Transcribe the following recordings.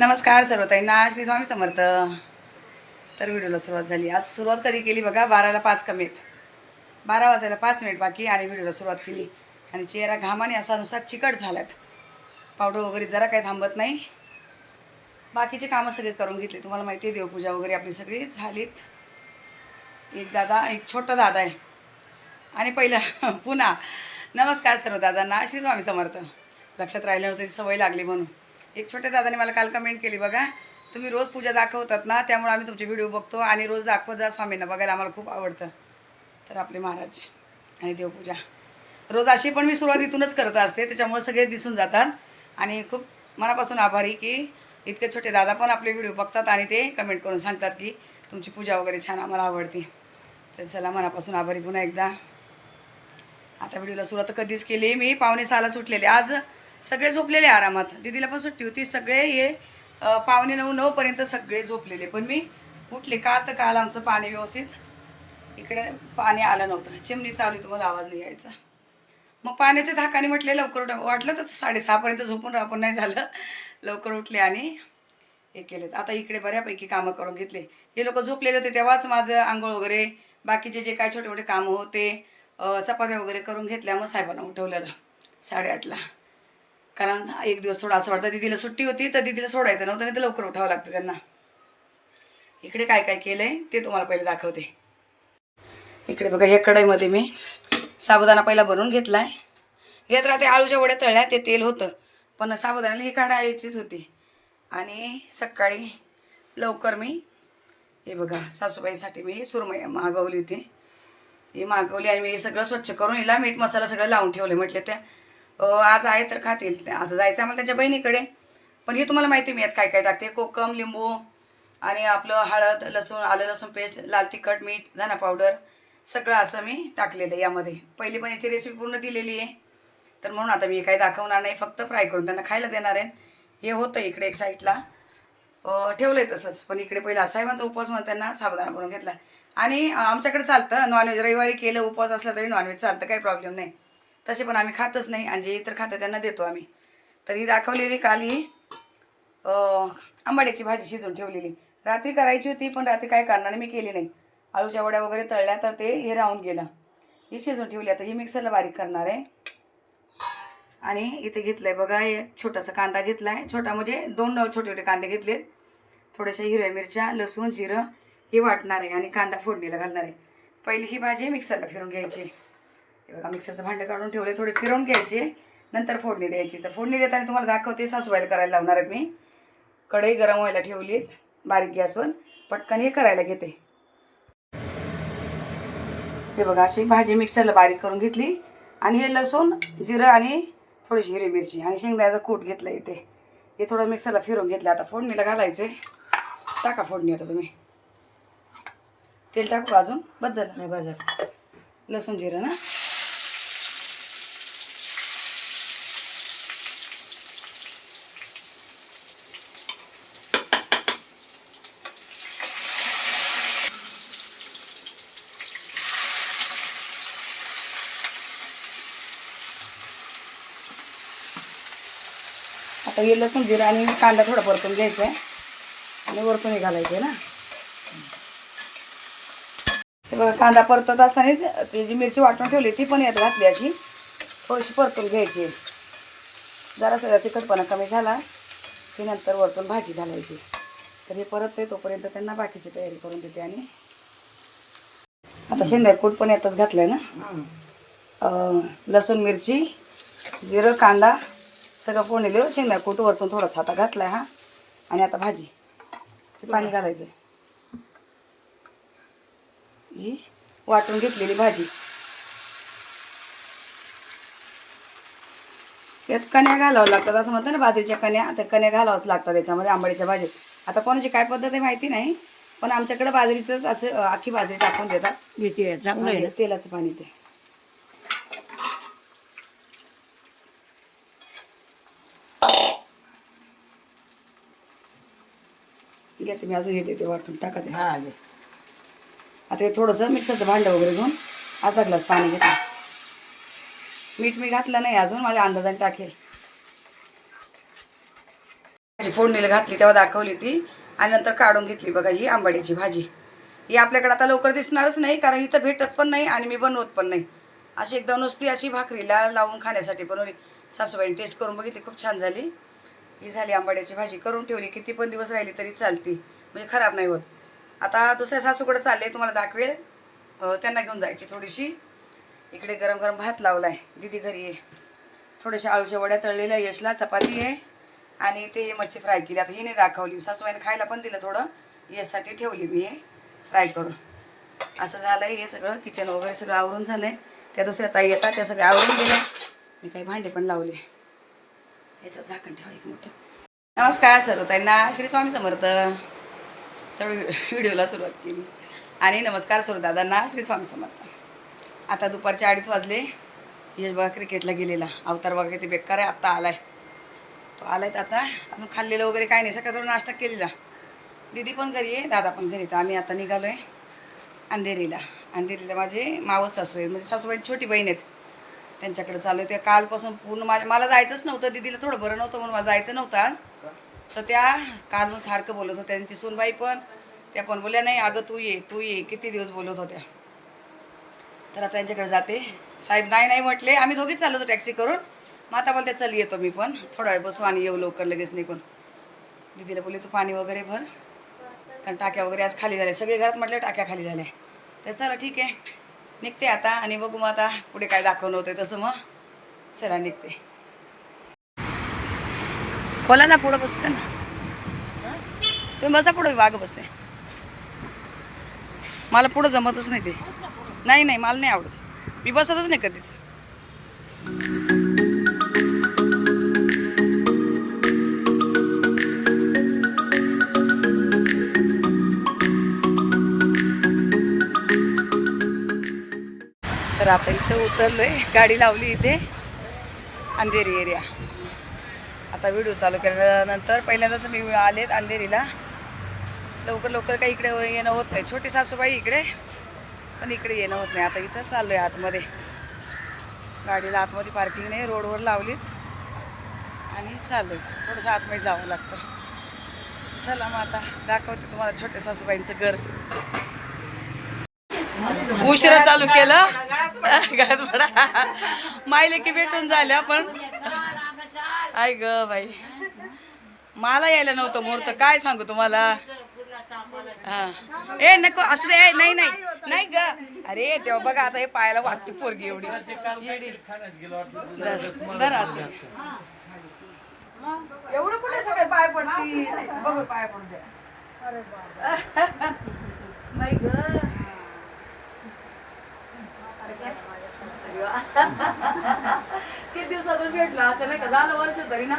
नमस्कार सर्व ताईंना श्री स्वामी समर्थ. तर व्हिडिओला सुरुवात झाली. आज सुरुवात कधी केली बघा बाराला पाच कमी आहेत. बारा वाजायला पाच मिनिट बाकी आणि व्हिडिओला सुरुवात केली. आणि चेहरा घामाने असा नुसार चिकट झाल्यात पावडर वगैरे जरा काही थांबत नाही. बाकीचे कामं सगळे करून घेतले. तुम्हाला माहिती आहे देवपूजा वगैरे आपली सगळी झालीत. एक दादा एक छोटा दादा आहे. आणि पहिला पुन्हा. नमस्कार सर्व दादांना श्री स्वामी समर्थ. लक्षात राहिले होते सवय लागली म्हणून. एक छोट्या दादाने मला काल कमेंट केली बघा. तुम्ही रोज पूजा दाखवतात ना त्यामुळे आम्ही तुमचे व्हिडिओ बघतो आणि रोज दाखवत जा स्वामींना. बघायला आम्हाला खूप आवडतं. तर आपले महाराज आणि देवपूजा. रोज अशी पण मी सुरुवातीतूनच करत असते त्याच्यामुळे सगळे दिसून जातात. आणि खूप मनापासून आभारी की इतके छोटे दादा पण आपले व्हिडिओ बघतात आणि ते कमेंट करून सांगतात की तुमची पूजा वगैरे छान आम्हाला आवडते. तर चला मनापासून आभारी पुन्हा एकदा. आता व्हिडिओला सुरुवात कधीच केली मी. पावणे सहाला सुटलेले. आज सगळे झोपलेले आरामात. दीदीला पण सुट्टी होती. सगळे ये पावणे नऊ नऊपर्यंत सगळे झोपलेले. पण मी उठले का तर काल आमचं पाणी व्यवस्थित इकडे पाणी आलं नव्हतं. चिमणी चालू आहे, तुम्हाला आवाज नाही यायचा. मग पाण्याच्या धाकाने म्हटले लवकर उठ. वाटलं तर साडेसहापर्यंत झोपून राहा पण नाही झालं. लवकर उठले आणि हे केलेत. आता इकडे बऱ्यापैकी कामं करून घेतले. हे लोक झोपलेले होते तेव्हाच माझं आंघोळ वगैरे बाकीचे जे काय छोटे मोठे कामं होते चपात्या वगैरे करून घेतल्या मग साहेबांना उठवलेलं साडेआठला. कारण एक दिवस थोडं असं वाटतं दिदीला सुट्टी होती तर दिदीला सोडायचं नव्हतं नाही तर लवकर उठावं लागतं त्यांना. इकडे काय काय केलं आहे ते तुम्हाला पहिले दाखवते. इकडे बघा या कढईमध्ये मी साबुदाणा पहिला भरून घेतला आहे येत राहते आळूच्या वड्या तळल्या ते तेल होतं. पण साबुदाण्याला ही काढायचीच होती. आणि सकाळी लवकर मी हे बघा सासूबाईसाठी मी सुरमई मागवली होती. ही मागवली आणि मी हे सगळं स्वच्छ करून हिला मीठ मसाला सगळं लावून ठेवलं म्हटले त्या आज आहे तर खातील. त्या जायचं आम्हाला त्यांच्या बहिणीकडे. पण हे तुम्हाला माहिती मी यात काय काय टाकते. कोकम लिंबू आणि आपलं हळद लसूण आलं लसूण पेस्ट लाल तिखट मीठ धना पावडर सगळं असं मी टाकलेलं आहे यामध्ये. पहिली पण याची रेसिपी पूर्ण दिलेली आहे. तर म्हणून आता मी काही दाखवणार नाही. फक्त फ्राय करून त्यांना खायला देणार आहे. हे होतं इकडे एक साईडला ठेवलं आहे तसंच. पण इकडे पहिला साहेबांचा उपवास म्हणून त्यांना साबुदाणा बनवून घेतला. आणि आमच्याकडे चालतं. नॉनव्हेज रविवारी केलं उपवास असला तरी नॉनव्हेज चालतं. काही प्रॉब्लेम नाही. तसे पण आम्ही खातच नाही आणि जे इतर खातं त्यांना देतो आम्ही. तर ही दाखवलेली काल ही आंबाड्याची भाजी शिजवून ठेवलेली. रात्री करायची होती पण रात्री काय कारणाने मी केली नाही. आळूच्या वड्या वगैरे तळल्या तर ते हे राहून गेलं. ही शिजवून ठेवली. आता ही मिक्सरला बारीक करणार आहे. आणि इथे घेतलंय बघा हे छोटासा कांदा घेतला आहे छोटा म्हणजे दोन छोटे छोटे कांदे घेतलेत. थोड्याशा हिरव्या मिरच्या लसूण जिरं हे वाटणार आहे आणि कांदा फोडणीला घालणार आहे. पहिली ही भाजी मिक्सरला फिरून घ्यायची. हे बघा मिक्सरचं भांडं काढून ठेवले थोडे फिरवून घ्यायचे. नंतर फोडणी द्यायची. तर फोडणी देताना तुम्हाला दाखवते सासूबाईला करायला लावणार आहेत मी. कढई गरम व्हायला ठेवली बारीक गॅसवर पटकन हे करायला घेते. हे बघा अशी भाजी मिक्सरला बारीक करून घेतली. आणि हे लसूण जिरं आणि थोडीशी हिरवी मिरची आणि शेंगदाण्याचा कूट घेतला इथे. हे थोडं मिक्सरला फिरून घेतलं. आता फोडणीला घालायचे टाका फोडणी आता तुम्ही. तेल टाकू अजून? बस झालं. लसूण जिरं ना? आता हे लसूण जिरं आणि कांदा थोडा परतून घ्यायचा आहे आणि वरतून हे घालायचं आहे ना. हे बघा कांदा परतत असताना ती जी मिरची वाटून ठेवली ती पण यात घातली अशी. थोडीशी परतून घ्यायची. जरासा तिखटपणा कमी झाला की नंतर वरतून भाजी घालायची. तर हे परत ते तोपर्यंत त्यांना बाकीची तयारी करून देते आणि आता शेंद्या कूट पण यातच घातलंय ना. अं, लसूण मिरची जिरं कांदा सगळं फोडणी देऊन शेंगदाणा कूट वरतून थोडासा आता घातलाय हा. आणि आता भाजी. हे पाणी घालायचं ही वाटून घेतलेली भाजी. त्यात कण्या घालावं लागतात असं म्हणतात ना बाजरीच्या कण्या. त्या कण्या घालावंच लागतात त्याच्यामध्ये आंबाडीच्या भाजीत. आता कोणाची काय पद्धत आहे माहिती नाही पण आमच्याकडे बाजरीचंच असं अख्खी बाजरी टाकून देतात. तेलाचं पाणी ते. घेते मी अजून घेते ते वाटून टाका ते हा घे. आता हे थोडंसं मिक्सरचं भांडं वगैरे घेऊन अर्धा ग्लास पाणी घेतलं मीठ मी घातलं नाही अजून माझ्या अंदाजाने टाकेल. फोडणीला घातली तेव्हा दाखवली ती आणि नंतर काढून घेतली बघा ही आंबाड्याची भाजी. ही आपल्याकडे आता लवकर दिसणारच नाही कारण इथं भेटत पण नाही आणि मी बनवत पण नाही. अशी एकदम नुसती अशी भाकरीला लावून खाण्यासाठी बनवली. सासूबाईने टेस्ट करून बघितली खूप छान झाली. ही झाली आंबाड्याची भाजी. करून ठेवली. किती पण दिवस राहिली तरी चालती. म्हणजे खराब नाही होत. आता दुसऱ्या सासूकडे चालले तुम्हाला दाखवेल. त्यांना घेऊन जायची थोडीशी. इकडे गरम गरम भात लावला आहे दिदी घरी ये. थोड्याशा आळूच्या वड्या तळलेल्या यशला चपाती आहे. आणि ते मच्छी फ्राय केली. आता हिने दाखवली. सासूबाईने खायला पण दिलं थोडं. यशसाठी ठेवली मी हे. फ्राय करून. असं झालं आहे हे सगळं. किचन वगैरे सगळं आवरून झालं आहे त्या दुसऱ्या ताई येतात. त्या सगळ्या आवरून गेल्या. मी काही भांडे पण लावले. याच्यावर झाकण ठेवा एक मोठं नमस्कार सर्व त्यांना श्री स्वामी समर्थ. तर व्हिडिओला सुरुवात केली. आणि नमस्कार सर्व दादांना श्री स्वामी समर्थ. आता दुपारचे अडीच वाजले. यश बघा क्रिकेटला गेलेला. अवतार बघा किती बेकार आहे. आत्ता आला आहे तो आला तर आता अजून खाल्लेलं वगैरे काय नाही. सकाळी थोडं नाश्ता केलेला. दीदी पण घरी आहे. दादा पण घरी तर आम्ही आता निघालो आहे अंधेरीला. अंधेरीला माझे मावस सासू आहेत. म्हणजे सासूबाईची छोटी बहीण आहेत. त्यांच्याकडे चालू आहे. ते कालपासून पूर्ण माझ्या मला जायचंच नव्हतं. दीदीला थोडं बरं नव्हतं म्हणून मला जायचं नव्हतं तर त्या काल सारखं बोलत होत्या. त्यांची सूनबाई पण त्या पण बोलल्या नाही अगं तू ये तू ये. किती दिवस बोलत होत्या. तर आता त्यांच्याकडे जाते. साहेब नाही नाही म्हटले. आम्ही दोघीच चाललो होतो टॅक्सी करून. मग आता बोलते चल येतो मी पण. थोडा वेळ बसू आणि येऊ लवकर लगेच निघून. दीदीला बोलले तू पाणी वगैरे भर. कारण टाक्या वगैरे आज खाली झाल्या. सगळे घरात म्हटलं टाक्या खाली झाल्या. तर चला ठीक आहे. निघते आता आणि बघू मग आता पुढे काय दाखवणं होतं तसं मग. चला निघते. खोला ना पुढं बसते ना. तुम्ही बसा पुढं वाघ बसते. मला पुढं जमतच नाही ते. नाही नाही मला नाही आवडत. मी बसतच नाही कधीच. आता इथं उतरलो आहे गाडी लावली इथे. अंधेरी एरिया आता व्हिडिओ चालू केल्यानंतर पहिल्यांदाच मी आलेत अंधेरीला. लवकर लवकर काही इकडे येणं होत नाही. छोटी सासूबाई इकडे पण इकडे येणं होत नाही. आता इथं चाललो आहे आतमध्ये. गाडीला आतमध्ये पार्किंग नाही रोडवर लावलीत. आणि चाललो आहे थोडंसं आतमध्ये जावं लागतं. चला मग आता दाखवते तुम्हाला छोट्या सासूबाईंचं घर. उशिरा चालू केलं. गळ्यात मायले की भेटून झाल्या पण ऐ ग बाई. मला यायला नव्हतं मुहूर्त काय सांगू तुम्हाला? हा. ए नको असू दे ए, नाही नाही नाही ग. अरे तेव्हा बघा आता हे पायाला वाटते पोरगी एवढी. येडी. धर- धर असं. एवढं कुठे सगळे पाय पडते बघ पाय पडते नाही ग. किती दिवसातून भेटलं असं नाही का? झालं वर्ष तरी ना?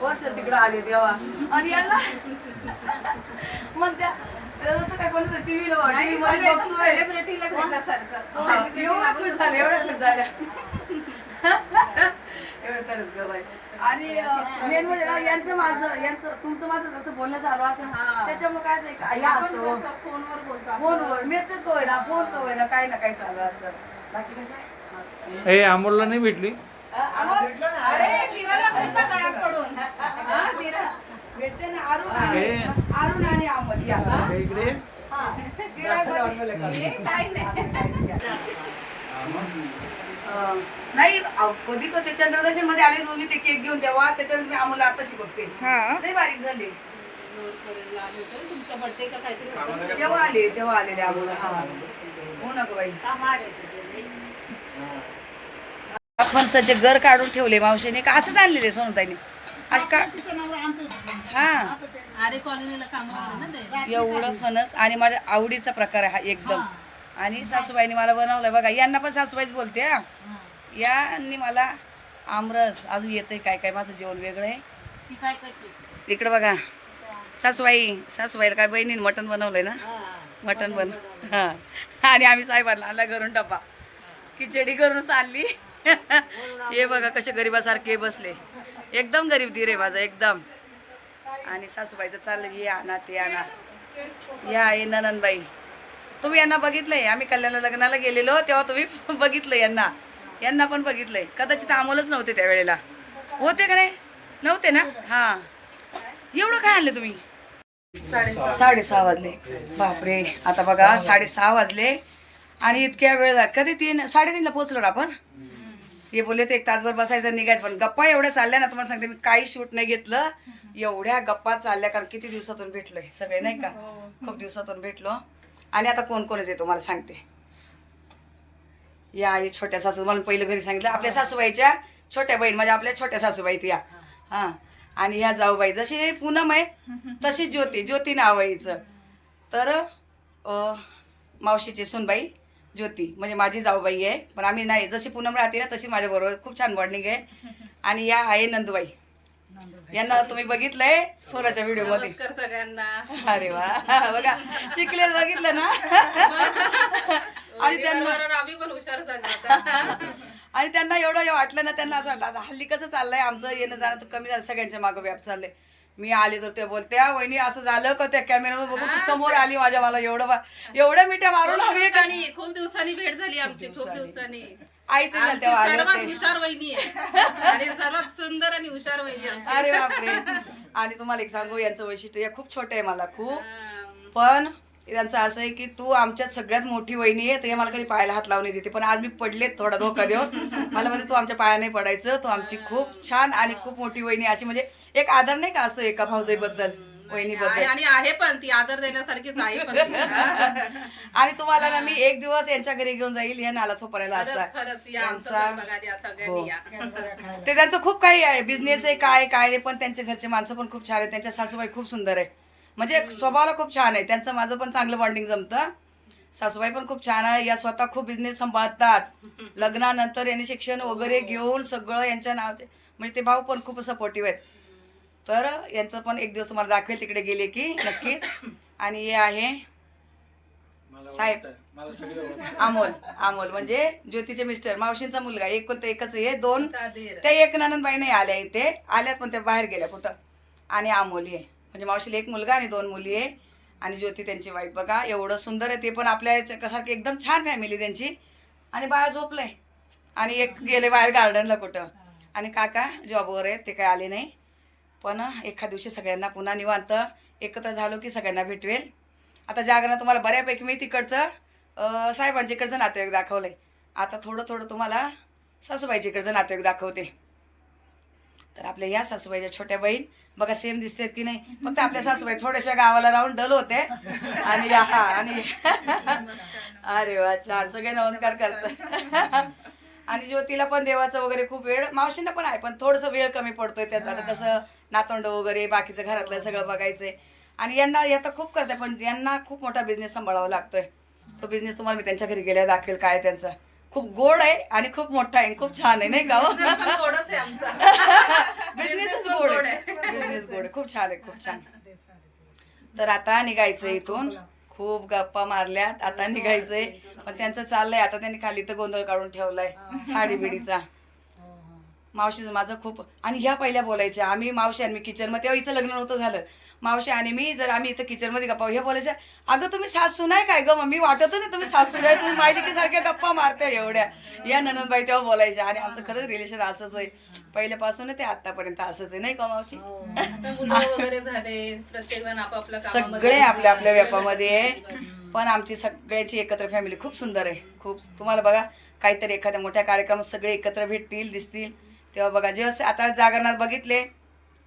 वर्ष तिकडं आले तेव्हा. आणि याला मग त्या जसं काय कोणी टीव्हीला टीव्ही मध्ये बघतोय. सेलिब्रिटीला भेटल्यासारखं. एवढं खुश झालं एवढं खुश झाल्या एवढं खरंच ग बाई. आणि मेन म्हणजे ना यांचं माझं यांचं तुमचं माझं जसं बोलणं चालू असं त्याच्यामुळे काय असं हे असतं हो. फोनवर बोलतो फोनवर मेसेज तो आहे ना फोन तो आहे ना काही ना काही चालू असतं. बाकी कसं हे अमोलला नाही भेटली. हा, हे. हे इकडे हा, हे नाही. नाही कधी कधी चंद्रदर्शनमध्ये आले तुम्ही ते केक घेऊन तेव्हा त्याच्यानंतर मी अमोलला आताशी बघते. लई बारीक झाली. तुमचा बर्थडे का काहीतरी तेव्हा आले तेव्हा आलेले अमोल हा. हो ना गं बाई. फणसाचे घर काढून ठेवले मावशीने. का असंच आणलेले सोनताईने? असं का हा. अरे कॉलनीला कामं होते ना ते? एवढं फणस आणि माझ्या आवडीचा प्रकार आहे हा एकदम. आणि सासूबाईने मला बनवलंय. बघा यांना पण सासूबाईच बोलते हा. यांनी मला आमरस अजून येतंय काय काय माझं जेवण वेगळं आहे. ती काय करते इकडं बघा. सासूबाई सासूबाईला काय बहिणीने मटण बनवलंय ना? मटण बन हां. आणि आम्ही साहेबांना आणला घरून डब्बा. खिचडी करून चालली. हे बघा कसे गरिबासारखे बसले. एकदम गरीब धीर माझा एकदम. आणि सासूबाईचं चाललं हे आणा ते आणा. या आहे नननबाई तुम्ही यांना बघितलंय आम्ही कल्याणला लग्नाला गेलेलो तेव्हा तुम्ही बघितलं यांना. यांना पण बघितलंय. कदाचित आमोलच नव्हते त्यावेळेला होते का नाही? नव्हते ना? हां. एवढं काय आणलं तुम्ही? साडेसहा वाजले. बापरे. आता बघा साडेसहा वाजले. आणि इतक्या वेळ कधी तीन साडेतीनला पोहोचलो ना आपण? हे बोलले ते एक तासभर बसायचं निघायचं. पण गप्पा एवढ्या चालल्या ना तुम्हाला सांगते मी काही शूट नाही घेतलं. एवढ्या गप्पा चालल्या कारण किती दिवसातून भेटलोय सगळे नाही का? खूप दिवसातून भेटलो. आणि आता कोण कोणच येतो मला सांगते. या आई छोट्या सासू मला पहिलं घरी सांगितलं आपल्या सासूबाईच्या छोट्या बहीण म्हणजे आपल्या छोट्या सासूबाई या. हां. आणि ह्या जाऊबाई जशी पूनम आहेत तशी ज्योती ज्योती नाव आहे हिचं तर मावशीची सुनबाई ज्योती म्हणजे माझी जाऊबाई आहे. पण आम्ही नाही जशी पूनम राहते ना तशी माझ्याबरोबर खूप छान बॉन्डिंग आहे. आणि या आहे नंदुबाई. यांना तुम्ही बघितलंय सोनाच्या व्हिडिओमध्ये. नमस्कार सगळ्यांना. अरे वा. बघा शिकले बघितलं ना? आणि त्यांना आम्ही पण हुशार झालो आणि त्यांना एवढं वाटलं ना त्यांना असं वाटलं हल्ली कसं चाललंय? आमचं येणं जाणं कमी झालं सगळ्यांच्या मागं व्याप चाललंय. मी आले तर ते बोलत्या वहिनी असं झालं का त्या कॅमेऱ्यावर बघू तू समोर आली माझ्या मला एवढं बा- एवढ्या मिठ्या मारून खूप हवी का दिवसांनी खूप दिवसांनी भेट झाली आमची खूप दिवसांनी. आईचं झालं आमची तेव्हा आले सर्वात होते. हुशार वहिनी आहे. आणि सर्वात सुंदर आणि हुशार वहिनी आमची. अरे बापरे. आणि तुम्हाला एक सांगू यांचं वैशिष्ट्य हे खूप छोटं आहे मला खूप. अं, पण त्यांचं असं आहे की तू आमच्यात सगळ्यात मोठी वहिनी आहे तर मला कधी पायाला हात लावून देते. पण आज मी पडले थोडा धोका देऊन. मला म्हणजे तू आमच्या पाया नाही पडायचं तू आमची खूप छान आणि खूप मोठी वहिनी अशी म्हणजे एक आदर नाही का असतो एका भाऊजाईबद्दल? वहिनीबद्दल? आणि आहे पण ती आदर देण्यासारखीच आहे पण ती. हा. आणि तुम्हाला ना मी एक दिवस यांच्या घरी घेऊन जाईल या नाला सोपायला खरंच असता. खरंच या आमचं घर यांचा बघा या हो. सगळ्यांनी या. ते त्यांचं खूप काही आहे. बिझनेस आहे काय काय नाही पण त्यांच्या घरचे माणसं पण खूप छान आहे त्यांच्या सासूबाई खूप सुंदर आहे. म्हणजे स्वभावाला खूप छान आहे. त्यांचं माझं पण चांगलं बॉन्डिंग जमतं. सासूबाई पण खूप छान आहे. या स्वतः खूप बिझनेस सांभाळतात. लग्नानंतर यांनी शिक्षण वगैरे घेऊन सगळं यांच्या नावाचे म्हणजे ते भाऊ पण खूप सपोर्टिव्ह आहेत. तर यांचं पण एक दिवस तुम्हाला दाखवेल तिकडे गेले की नक्कीच. आणि हे आहे साहेब. अमोल अमोल. म्हणजे ज्योतीचे मिस्टर मावशींचा मुलगा. एक तर एकच आहे दोन. त्या एक ननंदबाई नाही आल्या इथे. आल्यात पण त्या बाहेर गेल्या कुठं? आणि आमोली आहे म्हणजे मावशीला एक मुलगा आणि दोन मुली आहे आणि ज्योती त्यांची वाईफ. बघा एवढं सुंदर आहे. ते पण आपल्या याच्यासारखी एकदम छान फॅमिली त्यांची. आणि बाळ झोपलंय. आणि एक गेले बाहेर गार्डनला कुठं. आणि काका जॉबवर आहेत. ते काय आले नाही. पण एखाद दिवशी सगळ्यांना पुन्हा निवांत एकत्र झालो की सगळ्यांना भेटवेल. आता जागरण तुम्हाला बऱ्यापैकी मी तिकडचं अं, साहेबांच्या इकडचं नातेवाईक दाखवलंय. आता थोडं थोडं तुम्हाला सासूबाईच्या इकडचं नातेवाईक दाखवते. तर आपल्या या सासूबाईच्या छोट्या बहीण बघा सेम दिसतात की नाही फक्त आपल्या सासूबाई थोड्याशा गावाला राहून डल होते. आणि हा आणि अरे वा छान सगळे नमस्कार करतात. आणि ज्योतीला पण देवाचं वगैरे खूप वेळ मावशींना पण आहे पण थोडंसं वेळ कमी पडतोय त्यात. आता कसं नातवंड वगैरे बाकीचं घरातलं सगळं बघायचंय. आणि यांना या तर खूप करते पण यांना खूप मोठा बिझनेस सांभाळावा लागतोय. तो बिझनेस तुम्हाला मी त्यांच्या घरी गेल्या दाखवेल काय त्यांचा. खूप गोड आहे आणि खूप मोठा आहे खूप छान आहे नाही का हो? गोडच आहे आमचा. बिझनेसच गोड आहे. बिझनेस गोड खूप छान आहे खूप छान. तर आता निघायचं इथून. खूप गप्पा मारल्यात. आता निघायचंय. पण त्यांचं चाललंय. आता त्यांनी खाली तर गोंधळ काढून ठेवलाय. साडी बिडीचा. मावशीचं माझं खूप आणि ह्या पहिल्या बोलायच्या. आम्ही मावशी आणि मी किचनमध्ये तेव्हा हिचं लग्न नव्हतं झालं. मावशी आणि मी जर आम्ही इथं किचनमध्ये गप्पा ह्या बोलायच्या अगं तुम्ही सासू नाही काय ग मम्मी? वाटत नाही तुम्ही सासू नाही तुम्ही माहिती सारख्या गप्पा मारत्या एवढ्या. या ननंदबाई तेव्हा बोलायच्या आणि आमचं खरंच रिलेशन असंच आहे. पहिल्यापासून ते आतापर्यंत असंच आहे नाही का मावशी? वगैरे झाले प्रत्येक जण आपापल्या कामामध्ये सगळे आपल्या आपल्या व्यापामध्ये पण आमची सगळ्याची एकत्र फॅमिली खूप सुंदर आहे. खूप तुम्हाला बघा काहीतरी एखाद्या मोठ्या कार्यक्रमात सगळे एकत्र भेटतील दिसतील. तेव्हा बघा जेव्हा आता जागरणात बघितले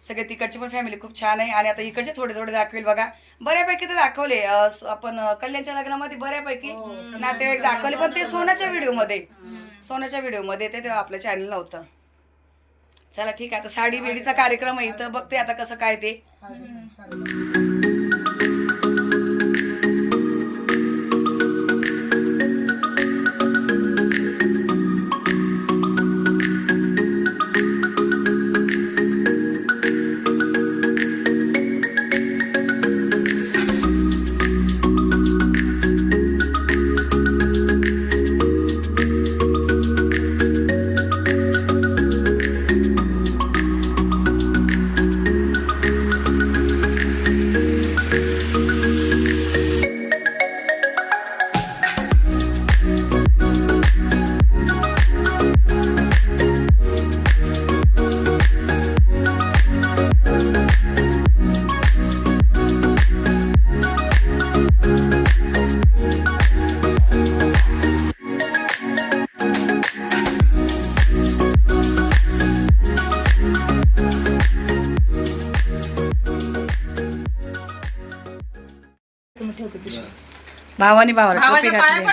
सगळे तिकडची पण फॅमिली खूप छान आहे. आणि आता इकडचे थोडे थोडे दाखवेल बघा. बऱ्यापैकी तर दाखवले आपण कल्याणच्या लग्नामध्ये बऱ्यापैकी नातेवाईक दाखवले पण ते सोन्याच्या व्हिडिओमध्ये. सोन्याच्या व्हिडिओमध्ये ते तेव्हा आपल्या चॅनल नव्हतं चला ठीक आहे. आता साडी बिडीचा कार्यक्रम आहे इथं बघते आता कसं काय ते. भावानी भावाला टोपी घातली.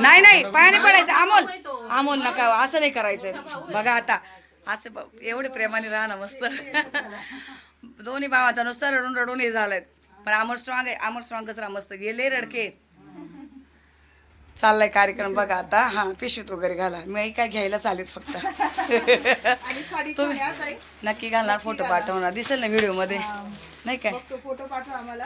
नाही नाही पायाने पडायचं. अमोल. अमोल नका असं नाही करायचं. बघा आता असं ब- एवढे प्रेमाने राहणं मस्त. दोन्ही भावाचा नुसतं रडून रडून हे झालंय. पण अमर स्ट्रॉंग आहे. अमर स्ट्रॉंगच राहा मस्त. गेले रडके. चाललाय कार्यक्रम बघा आता. हा पिशवीत वगैरे घाला. मी काय घ्यायला चालेल फक्त. तुम्ही-. नक्की घालणार फोटो पाठवणार. दिसेल ना व्हिडिओमध्ये नाही काय? फोटो पाठवा आम्हाला.